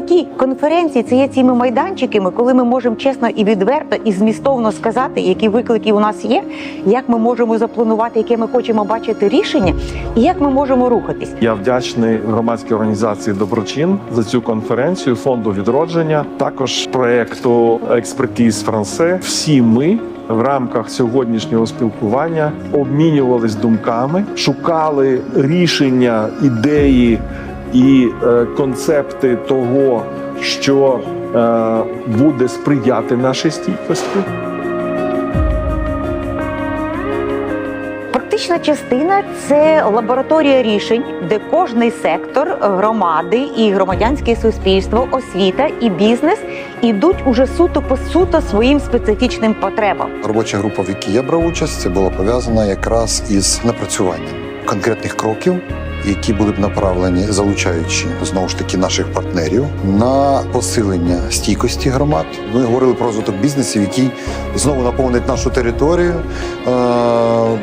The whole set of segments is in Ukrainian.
такі конференції це є цими майданчиками, коли ми можемо чесно і відверто і змістовно сказати, які виклики у нас є, як ми можемо запланувати, яке ми хочемо бачити рішення, і як ми можемо рухатись. Я вдячний громадській організації Доброчин за цю конференцію, фонду відродження, також проекту експертіз Франсе. Всі ми. В рамках сьогоднішнього спілкування обмінювались думками, шукали рішення, ідеї і е, концепти того, що е, буде сприяти нашій стійкості. Практична частина це лабораторія рішень, де кожний сектор громади і громадянське суспільство, освіта і бізнес ідуть уже суто по суто своїм специфічним потребам. Робоча група, в якій я брав участь, це була пов'язана якраз із напрацюванням конкретних кроків, які були б направлені, залучаючи знову ж таки наших партнерів на посилення стійкості громад. Ми говорили про розвиток бізнесів, який знову наповнить нашу територію, е-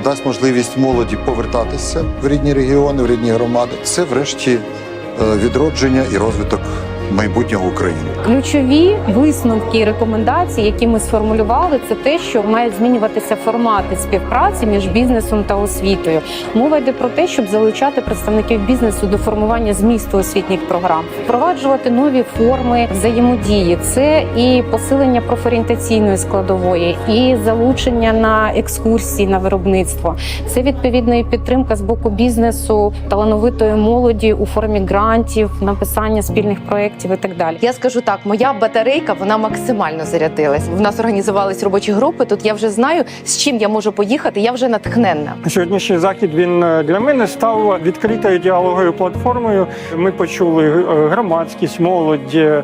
дасть можливість молоді повертатися в рідні регіони, в рідні громади. Це, врешті, е, відродження і розвиток майбутнього України. Ключові висновки і рекомендації, які ми сформулювали, це те, що мають змінюватися формати співпраці між бізнесом та освітою. Мова йде про те, щоб залучати представників бізнесу до формування змісту освітніх програм, впроваджувати нові форми взаємодії. Це і посилення профорієнтаційної складової, і залучення на екскурсії на виробництво. Це відповідно і підтримка з боку бізнесу талановитої молоді у формі грантів, написання спільних проєктів і так далі. Я скажу так, моя батарейка вона максимально зарядилась. В нас організувались робочі групи. Тут я вже знаю, з чим я можу поїхати. Я вже натхненна. Сьогоднішній захід він е, для мене став відкритою діалоговою платформою. Ми почули е, громадськість, молодь. Е,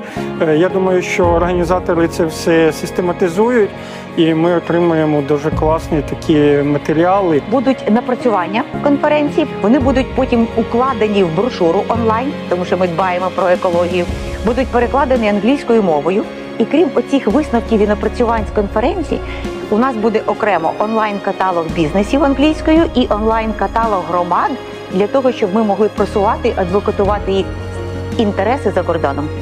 Я думаю, що організатори це все систематизують, і ми отримуємо дуже класні такі матеріали. Будуть напрацювання конференції, вони будуть потім укладені в брошуру онлайн, тому що ми дбаємо про екологію. Будуть перекладені англійською мовою. І крім оцих висновків і напрацювань з конференцій, у нас буде окремо онлайн-каталог бізнесів англійською і онлайн-каталог громад для того, щоб ми могли просувати, адвокатувати їх інтереси за кордоном.